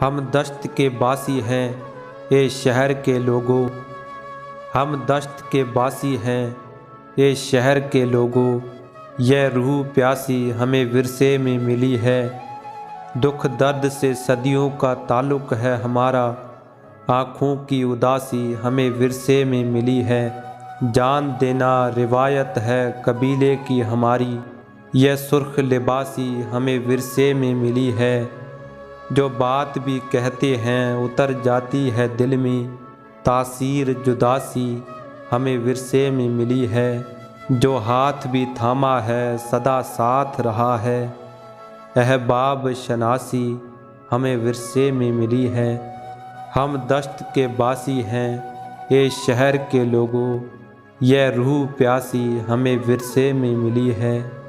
हम दश्त के बासी हैं ये शहर के लोगों। हम दश्त के बासी हैं ये शहर के लोगों। यह रूह प्यासी हमें विरसे में मिली है। दुख दर्द से सदियों का ताल्लुक है हमारा। आँखों की उदासी हमें विरसे में मिली है। जान देना रिवायत है कबीले की हमारी। यह सुर्ख लिबासी हमें विरसे में मिली है। जो बात भी कहते हैं उतर जाती है दिल में। तासीर जुदासी हमें विरसे में मिली है। जो हाथ भी थामा है सदा साथ रहा है। अहबाब शनासी हमें विरसे में मिली है। हम दश्त के बासी हैं ये शहर के लोगों। यह रूह प्यासी हमें विरसे में मिली है।